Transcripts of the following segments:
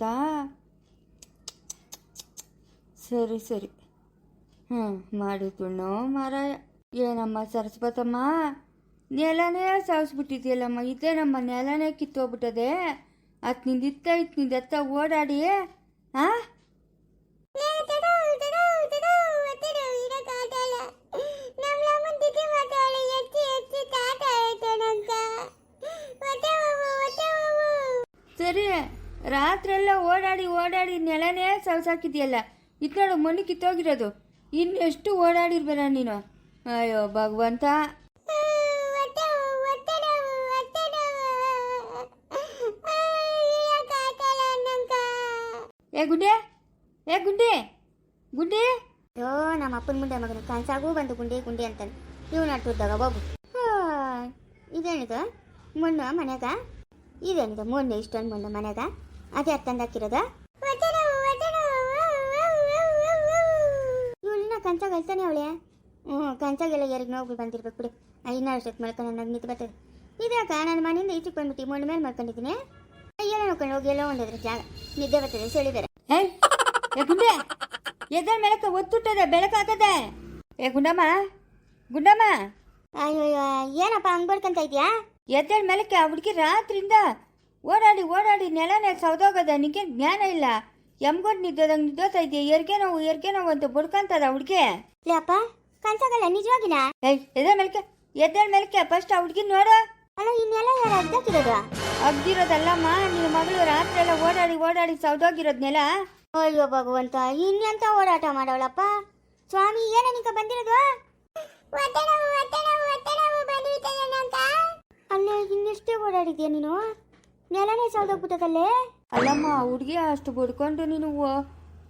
ಭಗವಂತ ಸರಿ ಸರಿ. ಹ್ಞೂ ಮಾಡಿದ್ದುಣ್ಣು ಮಾರಾಯ. ಏನಮ್ಮ ಸರಸ್ವತಮ್ಮ, ನೆಲನೇ ಸಾವಿಸ್ಬಿಟ್ಟಿದ್ಯಲ್ಲಮ್ಮ. ಇದೇ ನಮ್ಮ ನೆಲನೇ ಕಿತ್ತೋಗ್ಬಿಟ್ಟದೆ. ಅತ್ ಇತ್ತ ನಿಂದ ಎತ್ತ ಓಡಾಡಿ, ಆ? ರಾತ್ರೆಲ್ಲ ಓಡಾಡಿ ಓಡಾಡಿ ನೆಲನೇ ಸವಸಾಕಿದೆಯಲ್ಲ. ಇದು ಮಣ್ಣು ಕಿತ್ತೋಗಿರೋದು. ಇನ್ನೆಷ್ಟು ಓಡಾಡಿರ್ಬೇಡ ನೀನು. ಅಯ್ಯೋ, ಭಗವಂತ. ಏ ಗುಂಡೆ ಏ ಗುಂಡೆ ಗುಂಡೆ. ಅಯ್ಯೋ ನಮ್ಮ ಅಪ್ಪನ ಮುಂದೆ ಮಗನ ಕನ್ಸಾಗೂ ಬಂದು ಗುಂಡಿ ಗುಂಡಿ ಅಂತಾನೆ. ನೀವು ಅಟ್ಟುದ್ದಾಗ ಬಾಬು ಇದೇನಿದು? ಮಣ್ಣು ಮನೆಗ? ಇದೇನಿದು? ಮೊನ್ನೆ ಇಷ್ಟೊಂದು ಮಣ್ಣು ಮನ್ಯಾಗ ಅದೇ ತಂದಾಕಿರೋದ? ಇವಳನ್ನ ಕಂಚಾಗ ಅಳ್ತಾನೆ ಅವಳೆ. ಹ್ಞೂ ಕಂಚಾಗೆಲ್ಲ ಯಾರಿಗೆ ನೋವು ಬಂದಿರ್ಬೇಕು ಬಿಡು. ಇನ್ನ ಅಷ್ಟೊತ್ತು ಮಲ್ಕೊಂಡು ನನಗೆ ನಿಂತು ಬರ್ತದೆ. ಇದ್ಯಾಕ ನನ್ನ ಮನೆಯಿಂದ ಈಚೆಗೆ ಬಂದ್ಬಿಟ್ಟು ಮಣ್ಣು ಮೇಲೆ ಮಲ್ಕೊಂಡಿದ್ದೀನಿ. ಎಲ್ಲ ನೋಡ್ಕೊಂಡು ಹೋಗಿ ಎಲ್ಲ ಒಂದಾದ್ರೆ ಜಾಗ ನಿದ್ದೆ ಬರ್ತದೆ ಚಳಿ ಬೇರೆ. ಎದ್ರ ಮೇಲಕ್ಕೆ ಒತ್ತುಟ್ಟದೆ ಬೆಳಕಾಗದೆ ಏ ಗುಂಡಮ್ಮ ಗುಂಡಮ್ಮ. ಅಯ್ಯೋ ಏನಪ್ಪ ಹಂಗ್ ಬಡ್ಕಂತ ಇದೆಯಾ ಎದ್ದೇಳ ಮೇಲಕ್ಕೆ ಆ ಹುಡುಗಿ ರಾತ್ರಿಯಿಂದ ಓಡಾಡಿ ಓಡಾಡಿ ನೆಲನೇ ಸೌದೋಗದ ನಿಂಗೆ ಜ್ಞಾನ ಇಲ್ಲ. ಎಮ್ಗೊಂಡು ನಿದ್ದೋದಂಗೆ ನಿದ್ದೋತಾ ಇದೆಯಾ ಎರ್ಗೆ ನೋವು ಎರ್ಗೆ ನೋವು ಅಂತ ಬುಡ್ಕಂತದ ಹುಡ್ಗೆ. ಅಪ್ಪ ಕನ್ಸಾಗಲ್ಲ ನಿಜವಾಗಿನ? ಏಯ್ ಎದೆ ಮೇಲ್ಕೆ ಎದ್ದೇಳ ಮೇಲ್ಕೆ ಫಸ್ಟ್ ಆ ಹುಡುಗಿ ನೋಡು. ಅಲ್ಲ ಇನ್ನೆಲ್ಲ ಯಾರು ಅರ್ಧಕ್ಕಿರೋದು ಅಗ್ದಿರೋದಲ್ಲಮ್ಮ ನಿನ್ನ ಮಗಳು ರಾತ್ರಿ ಎಲ್ಲ ಓಡಾಡಿ ಓಡಾಡಿ ಸೌದೋಗಿರೋದ್ ನೆಲ. ಅಯ್ಯೋ ಭಗವಂತ ಇನ್ನೆಂತ ಓಡಾಟ ಮಾಡವಳಪ್ಪ? ಸ್ವಾಮಿ ಏನ ನಿಂಕ ಬಂದಿರೋದು? ಅಲ್ಲೇ ಇನ್ನೆಷ್ಟೇ ಓಡಾಡಿದ್ಯಾ ನೀನು? ನೆಲನೇ ಸೌದೋಗ್ಬಿಟ್ಟದಲ್ಲೇ ಅಲ್ಲಮ್ಮ ಹುಡುಗಿ ಅಷ್ಟು ಬಡ್ಕೊಂಡು ನೀನು ಓ-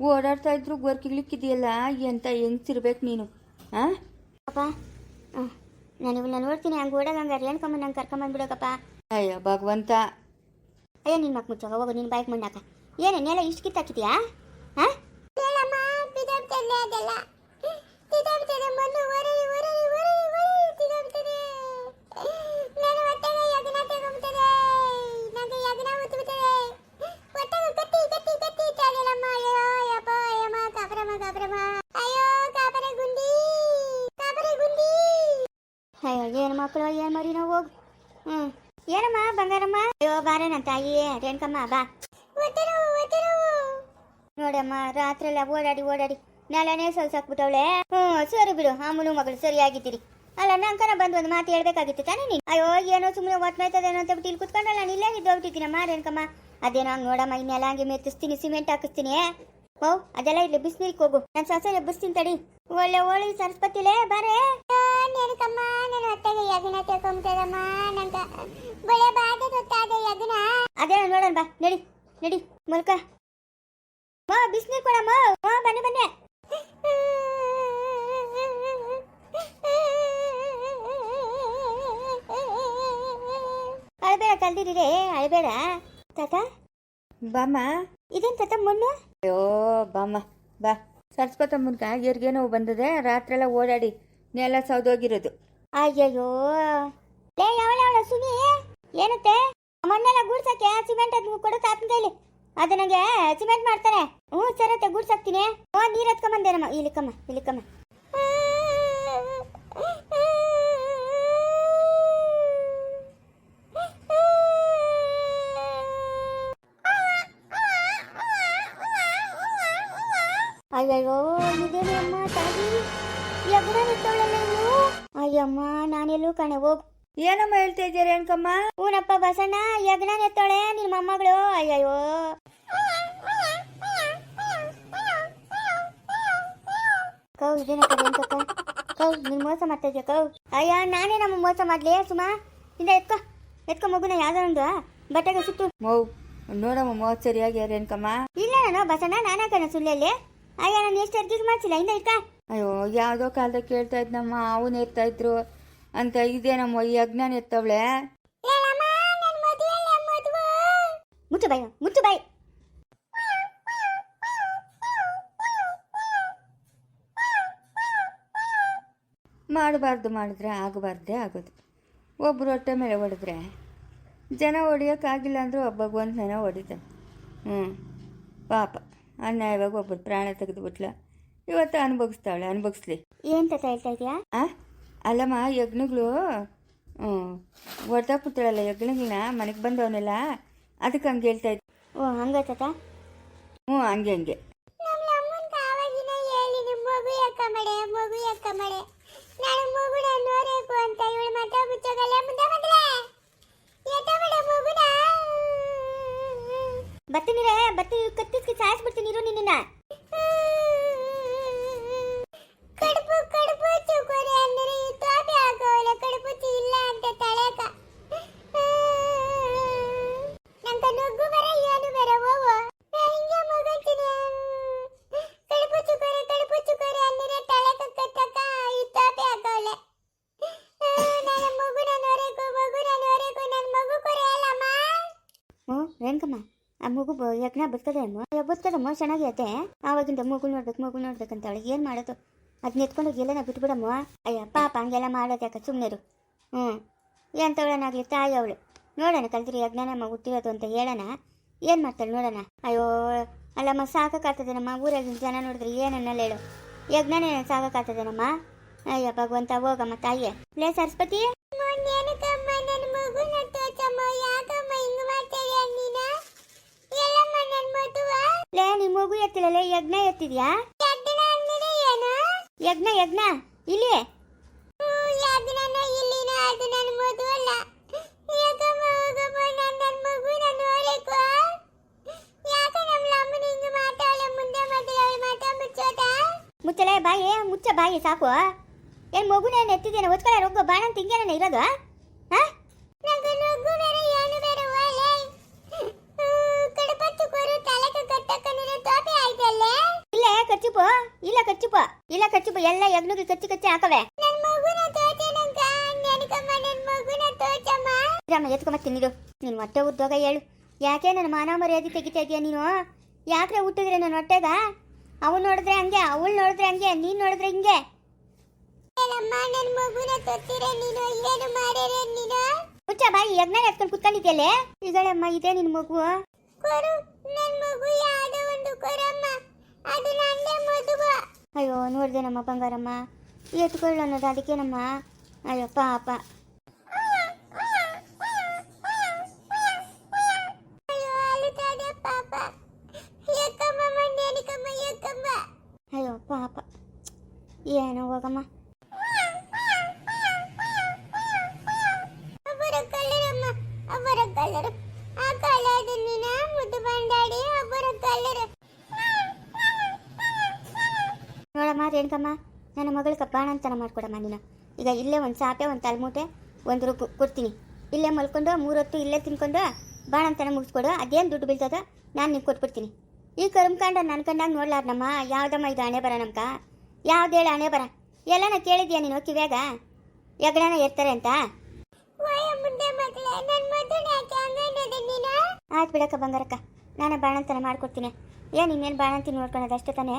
ಓಡಾಡ್ತಾ ಇದ್ರು ಗೊರ್ಕಿಗ್ಲಿಕ್ಕಿದೆಯಲ್ಲ ಎಂತ ಹೆಂಗ್ಸಿರ್ಬೇಕು ನೀನು ಆ? ಅಪ್ಪ ನಾನು ಇವನ್ನ ನೋಡ್ತೀನಿ ಹಂಗೆ ಓಡಾಗ ಹಂಗಾರೆ ಕಮ್ಮಿ ನಂಗೆ ಕರ್ಕೊಂಬಂದ್ಬಿಡೋಕಪ್ಪ ಅಯ್ಯ ಭಗವಂತ. ಅಯ್ಯೋ ನಿನ್ನ ಮಕ್ ಮುಚ್ಚೋಗ ಹೋಗು ನಿನ್ನ ಬೈಕ್ ಮಂಡಾಕ ಏನೇ ನೆಲ ಇಷ್ಟು ಕಿತ್ತಾಕಿದ್ಯಾ? ಹಾ ಮರಿ ನಾವು ಹೋಗು. ಹ್ಞೂ ಏನಮ್ಮ ಬಂಗಾರಮ್ಮ? ಅಯ್ಯೋ ಬಾರ ನನ್ನ ತಾಯಿ. ರೇಣುಕಮ್ಮ ಬಾ. ನೋಡಮ್ಮ ರಾತ್ರಿ ಎಲ್ಲ ಓಡಾಡಿ ಓಡಾಡಿ. ನೆಲನೇ ಸೊಲ್ಸಾಕ್ಬಿಟ್ಟವಳೆ. ಹ್ಮ್ ಸರಿ ಬಿಡು ಅಮ್ಮನು ಮಗಳು ಸರಿಯಾಗಿದ್ದೀರಿ. ಅಲ್ಲ ನಂಕನ ಬಂದು ಒಂದು ಮಾತು ಹೇಳ್ಬೇಕಾಗಿತ್ತು ತಾನೇ ನೀನು? ಅಯ್ಯೋ ಏನೋ ಸುಮ್ಮನೆ ಒಟ್ಮೈತದೇನೋ ಅಂತ ಬಿಟ್ಟು ಇಲ್ಲಿ ಕುತ್ಕೊಂಡಲ್ಲ ನಾನು ಇಲ್ಲೇ ನಿದ್ದೋಗ್ಬಿಟ್ಟಿದ್ದೀನಮ್ಮ ರೇಣುಕಮ್ಮ ಅದೇನೋ ಹಂಗೆ ನೋಡಮ್ಮ ಇನ್ನೆಲ್ಲ ಹಂಗೆ ಮೆತ್ತಿಸ್ತೀನಿ ಸಿಮೆಂಟ್ ಹಾಕಿಸ್ತೀನಿ ಓ ಅದೆಲ್ಲ ಇಲ್ಲಿ ಬಿಸಿನೀರಿಗೆ ಹೋಗು. ನಾನು ಸಸ ಎಬ್ಬಿಸ್ತೀನಿ ತಡಿ. ಒಳ್ಳೆ ಓಳಿ ಸರಸ್ಪತಿಲೇ ಬಾರೇ. ನೆನಕಮ್ಮ ನಾನು ಹೊಟ್ಟೆಗೆ ಯಜ್ಞ ತಗೊಂತದಮ್ಮ ನಂಗ ಬಳೆ ಬಾದ ಗೊತ್ತಾದ ಯಜ್ಞ ಅದೇ ನೋಡೋಣ ಬಾ ನಡಿ ನಡಿ ಮಲ್ಕ. ಮಾ ಬಿಸಿನೀರು ಕೊಡಮ್ಮ ಮಾ ಬನ್ನಿ ಬನ್ನಿ. ಅಳಬೇಡ ಕಲ್ದಿರಿ ಅಳಬೇಡ. ತಾತ? ಬಾಮ್ಮ. ಇದೇನ್ ತಾತ ಮಣ್ಣು? ಅಯ್ಯೋ ಬಾಮ್ಮ ಬಾ. ಸರಸ್ವತ ಮುನ್ಕ ಇವ್ರಿಗೇನೋ ಬಂದದೆ ಬಂದದೆ ರಾತ್ರೆಲ್ಲ ಓಡಾಡಿ. ನೆಲ ಸೌದೋಗಿರೋದು ಅಯ್ಯಯ್ಯೋ. ಲೇ, ಯಾವಳ ಅವಳ ಸುನಿ ಏನತ್ತೆ? ಮಣ್ಣೆಲ್ಲ ಗುಡ್ಸಕ್ಕೆ ಸಿಮೆಂಟ್ ಅದ್ ಕೊಡೋ ತಾತನ ಕೈಲಿ. ಅದು ನನಗೆ ಸಿಮೆಂಟ್ ಮಾಡ್ತಾರೆ ಹ್ಞೂ ಸರತ್ತೆ ಗೂಡ್ಸಾಕ್ತೀನಿ. ಓ ನೀರು ಎತ್ಕೊಂಬಂದೇನಮ್ಮ ಇಲ್ಲಿಕಮ್ಮ ಇಲ್ಲಿಕಮ್ಮ ಅಯ್ಯಯ್ಯೋ ಇದೇನು ಅಮ್ಮ ತಾಯಿ? ನಿಂತವಳಲ್ಲ ಅಯ್ಯಮ್ಮ ನಾನೆಲ್ಲೂ ಕಣೆ ಹೋಗ್. ಏನಮ್ಮ ಹೇಳ್ತಾ ಇದ್ದೀರ ಅನ್ಕಮ್ಮ ಊನಪ್ಪ ಬಸಣ್ಣ ಯಜ್ಞ ನೆತ್ತೋಳೆ ನಿನ್ ಮೊಮ್ಮಗಳು. ಅಯ್ಯಯ್ಯೋ. ಕೌ ಕೌ. ನೀನ್ ಮೋಸ ಮಾಡ್ತಾ ಇದೆಯಾ ಕೌ? ಅಯ್ಯ ನಾನೇ ನಮ್ಮ ಮೋಸ ಮಾಡ್ಲಿ ಸುಮಾ? ಇಂದ ಎತ್ಕ. ಎತ್ಕೊ ಮಗುನ ಯಾವ್ದೊಂದು ಬಟ್ಟೆಗೆ ಸುತ್ತು ಮೌ ನೋಡಮ್ಮ ಮೂವತ್ತು ಸರಿಯಾಗಿ ರೇಣಕಮ್ಮ ಇಲ್ಲ ನಾನು ಬಸಣ್ಣ ನಾನೇ ಕಣ ಸುಳ್ಳಲ್ಲಿ. ಅಯ್ಯ ನಾನು ಎಷ್ಟು ಅರ್ಗಿಸ್ ಮಾಡ್ಸಿಲ್ಲ ಇಂದ ಇಟ್ಕ ಅಯ್ಯೋ ಯಾವುದೋ ಕಾಲದಾಗ ಕೇಳ್ತಾ ಇದ್ನಮ್ಮ ಅವನು ಇರ್ತಾ ಇದ್ರು ಅಂತ ಇದೇನಮ್ಮ ಈ ಅಜ್ಞಾನ ಎತ್ತವಳೆ. ಮುಚ್ಚು ಬಾಯ್ ಮುಚ್ಚು ಬಾಯ್. ಮಾಡಬಾರ್ದು ಮಾಡಿದ್ರೆ ಆಗಬಾರ್ದೇ ಆಗೋದು. ಒಬ್ಬರು ಹೊಟ್ಟೆ ಮೇಲೆ ಹೊಡೆದ್ರೆ ಜನ ಹೊಡಿಯೋಕ್ಕಾಗಿಲ್ಲ ಅಂದರೂ ಒಬ್ಬಗೆ ಒಂದು ಜನ ಹೊಡಿತಾನೆ. ಹ್ಞೂ ಪಾಪ. ಅನ್ಯಾಯವಾಗಿ ಒಬ್ಬರು ಪ್ರಾಣ ತೆಗೆದುಬಿಟ್ಲ. ಇವತ್ತು ಅನುಭವಿಸ್ತಾಳೆ ಅನುಭವಿಸ್ಲಿ. ಏನ್ ತಾತ ಹೇಳ್ತಾ ಇದೀಯಾ? ಆ? ಅಲ್ಲಮ್ಮ ಯಜ್ಞಗಳು ಹ್ಞೂ ಹೊಡೆದಾಕ್ಬಿಡ್ತಾಳಲ್ಲ ಯಜ್ಞಗಳನ್ನ ಮನೆಗೆ ಬಂದವನೆಲ್ಲ. ಅದಕ್ಕೆ ಹಂಗೆ ಹೇಳ್ತಾ ಇದ್ದೆ. ಓ ಹಂಗ ತಾತ? ಹ್ಞೂ ಹಂಗೆ ಹಂಗೆ. ನಮ್ಮ ಅಮ್ಮನ ಆವಾಗಿನ ಹೇಳಿ ನಿಮ್ಮ ಮಗು ಯಾಕ ಮಡೆ ಮಗು ಯಾಕ ಮಡೆ ನಾನು ಮಗುನ ನೋಡಬೇಕು ಅಂತ ಇವಳು ಮತ ಮುಚ್ಚೋಗಲ್ಲ. ಮುಂದೆ ಬಂದ್ರೆ ಎತ್ತ ಮಡೆ ಮಗುನ? ಬರ್ತೀನಿರೇ ಬರ್ತೀನಿ ಕತ್ತಿಸ್ಕಿ ಸಾಯಿಸ್ಬಿಡ್ತೀನಿ ಇರು ನಿನ್ನ ಕಡುಬು ಕಡುಬು ಚುಕೋರಿ ಅಂದ್ರೆ ಈ ತೋಬೆ ಹಾಕೋಲ್ಲ ಕಡುಬು ಇಲ್ಲ ಅಂತ ತಳೆಕ ನಂಕ ನುಗ್ಗು ಬರ ಏನು ಬರ ಹೋಗು ಹಿಂಗೆ ಮಗಂತೀನಿ ಕಡುಬು ಚುಕೋರಿ ಕಡುಬು ಚುಕೋರಿ ಅಂದ್ರೆ ತಳೆಕ ಕತ್ತಕ ಈ ತೋಬೆ ಹಾಕೋಲ್ಲ ನನ್ನ ಮಗುನ ನೋರೇಕು ಮಗುನ ನೋರೇಕು ನನ್ನ ಮಗು ಕೊರೆಯಲ್ಲಮ್ಮ ಹ್ಞೂ ರೇಣುಕಮ್ಮ ಆ ಮಗು ಯಜ್ಞ ಅಮ್ಮ ಬರ್ತದಮ್ಮ ಚೆನ್ನಾಗೈತೆ. ಆವಾಗಿಂದ ಮಗು ನೋಡ್ಬೇಕು, ಮಗು ನೋಡ್ಬೇಕಂತ ಅವಳಿಗೆ ಏನು ಮಾಡೋದು? ಅದನ್ನ ಎತ್ಕೊಂಡೋಗಿ ಎಲ್ಲನ ಬಿಟ್ಬಿಡಮ್ಮ. ಅಯ್ಯ, ಪಾಪ, ಹಂಗೆಲ್ಲ ಮಾಡೋದು ಯಾಕೆ? ಸುಮ್ಮನೆರು ಹ್ಞೂ ಎಂಥವಳನಾಗಲಿ ತಾಯಿ ಅವಳು. ನೋಡೋಣ ಕಲ್ತ್ರಿ ಯಜ್ಞನಮ್ಮ ಹುಟ್ಟಿರೋದು ಅಂತ ಹೇಳೋಣ. ಏನು ಮಾಡ್ತಾಳೆ ನೋಡೋಣ. ಅಯ್ಯೋ, ಅಲ್ಲಮ್ಮ, ಸಾಕಾಗ್ತದೇನಮ್ಮ? ಊರಾಗಿನ ಜನ ನೋಡಿದ್ರೆ ಏನನ್ನಲ್ಲ ಹೇಳು? ಯಜ್ಞನೇ ಸಾಕಾಗ್ತದೇನಮ್ಮ? ಅಯ್ಯ, ಭಗವಂತ, ಹೋಗಮ್ಮ ತಾಯಿಯೇ. ಲೇ, ಸರಸ್ವತಿ ನನ್ನ ಮಗುನ ತೋಚಮ್ಮ ಯಾಕಮ್ಮ ಹಿಂಗ್ ಮಾಡ್ತೀಯ ನೀನ ಎಲ್ಲಮ್ಮ ನನ್ ಮದುವ ಲೇ ನಿಮ್ ಮಗು ಎತ್ತಿಲ್ಲ ಯಜ್ಞ ಎತ್ತಿದ್ಯಾ? ಯಜ್ಞ ಯಜ್ಞ ಯಜ್ಞ ಇಲ್ಲಿ. ಮುಚ್ಚಲೆ ಬಾಯಿ ಮುಚ್ಚ ಬಾಯಿ ಸಾಕು. ಏನ್ ಮಗುನ ಏನ್ ಎತ್ತಿದ್ದೇನೆ ಒತ್ಕೊಳ್ಳ ರೊಗ್ಗು ಬಾಣ ಅಂತ ಇರೋದು? ಹಾ? ಇಲ್ಲ ಕಚ್ಚುಪು ಇಲ್ಲ ಕಚ್ಚುಪು ಇಲ್ಲ ಕಚ್ಚುಪು ಎಲ್ಲ ಯಜ್ಞಗೆ ಕಚ್ಚಿ ಕಚ್ಚಿ ಹಾಕವೆ. ರಾಮ ಎತ್ಕೊಂಬ ನೀಡು ನೀನು ಹೊಟ್ಟೆ ಉದ್ಯೋಗ ಹೇಳು. ಯಾಕೆ ನನ್ನ ಮಾನ ಮರ್ಯಾದೆ ತೆಗಿತಾ ಇದೀಯ ನೀನು? ಯಾಕ್ರೆ ಹುಟ್ಟಿದ್ರೆ ನನ್ನ ಹೊಟ್ಟೆಗ? ಅವಳು ನೋಡಿದ್ರೆ ಹಂಗೆ ಅವಳು ನೋಡಿದ್ರೆ ಹಂಗೆ ನೀನ್ ನೋಡಿದ್ರೆ ಹಿಂಗೆ. ನನ್ನ ಮುಚ್ಚ ಬಾಯಿ ಯಜ್ಞ ಎತ್ಕೊಂಡು ಕುತ್ಕೊಂಡಿದ್ಯಲ್ಲೇ? ಈಗಳಮ್ಮ ಇದೆ ನಿನ್ ಮಗು. ಕೊರು ಮಗು ಯಾವ್ದೋ ಒಂದು ಕೊರಮ್ಮ ಅದು ನಂದೇ ಮದುವ ಅಯ್ಯೋ ನೋಡಿದೆ ನಮ್ಮ ಬಂಗಾರಮ್ಮ. ಎತ್ಕೊಳ್ಳ ಅನ್ನೋದು ಅದಕ್ಕೇನಮ್ಮ ಅಯ್ಯೋ ಪಾಪ. ಅಯ್ಯೋ ಪಾಪ. ಏನೋ ಹೋಗಮ್ಮ ಒಬ್ಬರ ಕಲ್ಲರಮ್ಮ ಒಬ್ಬರ ಕಲ್ಲರು ಆ ಕಲ್ಲದು ನೀನ ಮುದ್ದು ಬಂದಾಡಿ ಒಬ್ಬರ ಕಲ್ಲರು ನೋಡಮ್ಮ ರೇಣುಕಮ್ಮ ನನ್ನ ಮಗಳಿಗೆ ಬಾಣಂತನ ಮಾಡ್ಕೊಡಮ್ಮ ನೀನು. ಈಗ ಇಲ್ಲೇ ಒಂದು ಸಾಪೆ ಒಂದು ತಲೆಮೂಟೆ ಒಂದು ರುಬ್ಬು ಕೊಡ್ತೀನಿ. ಇಲ್ಲೇ ಮಲ್ಕೊಂಡು ಮೂರೊತ್ತು ಇಲ್ಲೇ ತಿನ್ಕೊಂಡು ಬಾಣಂತನ ಮುಗಿಸ್ಕೊಡು. ಅದೇನು ದುಡ್ಡು ಬೀಳ್ತದೋ? ನಾನು ನಿಂಗೆ ಕೊಟ್ಬಿಡ್ತೀನಿ. ಈ ಕರ್ಮಕಾಂಡ ನನ್ನ ಕಂಡಾಗ ನೋಡ್ಲಾರ್ನಮ್ಮ ಯಾವುದಮ್ಮ ಇದು ಹಣೆ ಬರ ನಮ್ಕ ಯಾವ್ದು ಹೇಳಿ ಹಣೆ ಬರ? ಎಲ್ಲನ ಕೇಳಿದ್ಯಾ ನೀನು ಕಿವ್ಯಾಗ? ಎಗಡನ ಇರ್ತಾರೆ ಅಂತ? ಆಯ್ತು ಬಿಡಕ್ಕ ಬಂಗಾರಕ್ಕ. ನಾನು ಬಾಣಂತನ ಮಾಡ್ಕೊಡ್ತೀನಿ. ಏನು ಇನ್ನೇನು ಬಾಣಂತಿ ನೋಡ್ಕೊಳೋದು ಅಷ್ಟೇ ತಾನೇ?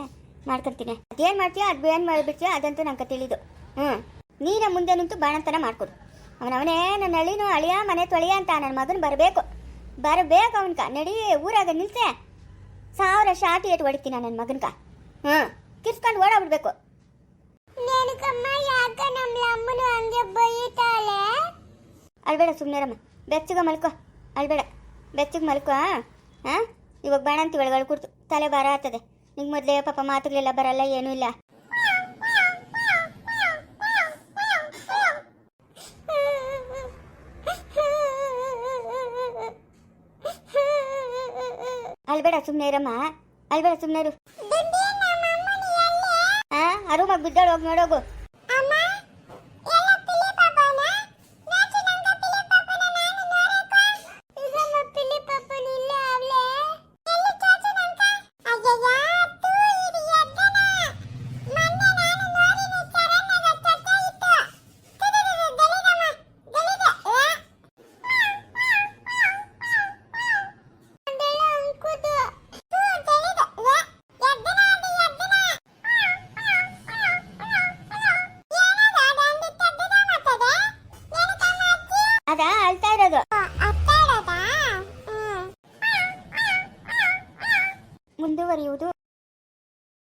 ಮಾಡ್ಕೊತೀನಿ ಅದೇನು ಮಾಡ್ತೀಯೋ ಅದು ಏನು ಮಾಡಿಬಿಡ್ತೀಯೋ ಅದಂತೂ ನಂಗೆ ತಿಳಿದು ಹ್ಞೂ ನೀನ ಮುಂದೆ ನಿಂತು ಬಾಣಂತನ ಮಾಡ್ಕೊಡು. ಅವನವನೇ ನನ್ನ ಅಳಿನು ಅಳಿಯ ಮನೆ ತೊಳೆಯ ಅಂತ ನನ್ನ ಮಗನ ಬರಬೇಕು. ಬರಬೇಕು ಅವನ್ಕ. ನಡಿ ಊರಾಗ ನಿಲ್ಸೆ. ಸಾವಿರ ಶಾಟಿ ಏಟ್ ಹೊಡಿತೀನಿ ನನ್ನ ಮಗನ್ಕ. ಹ್ಞೂ ಕಿರ್ಸ್ಕೊಂಡು ಓಡಾಡ್ಬಿಡ್ಬೇಕು ಯಾಕ ನಮ್ಮ ಅಮ್ಮನು ಹಂಗೆ ಬೈತಾಳೆ? ಅಳ್ಬೇಡ ಸುಮ್ಮನೆರಮ್ಮ ಬೆಚ್ಚಗ ಮಲ್ಕೋ. ಅಳ್ಬೇಡ. ಬೆಚ್ಚಗೆ ಮಲ್ಕೋ ಹಾಂ ಇವಾಗ ಬಾಣಂತಿ ಒಳಗಡೆ ಕುಡ್ತು ತಲೆ ಭಾರ ಆಗ್ತದೆ. ನಿಂಗೆ ಮೊದಲೇ ಪಾಪ ಮಾತುಗಳೆಲ್ಲ ಬರಲ್ಲ, ಏನೂ ಇಲ್ಲ. ಅಲ್ಬೇಡ ಸುಮ್ಮನೆ ಇರಮ್ಮ. ಅಲ್ಬೇಡ ಸುಮ್ಮನೆ ಇರು. ಆ ಅರುಮಾಗ ಬಿದ್ದಾಳು, ಹೋಗಿ ನೋಡೋಗು.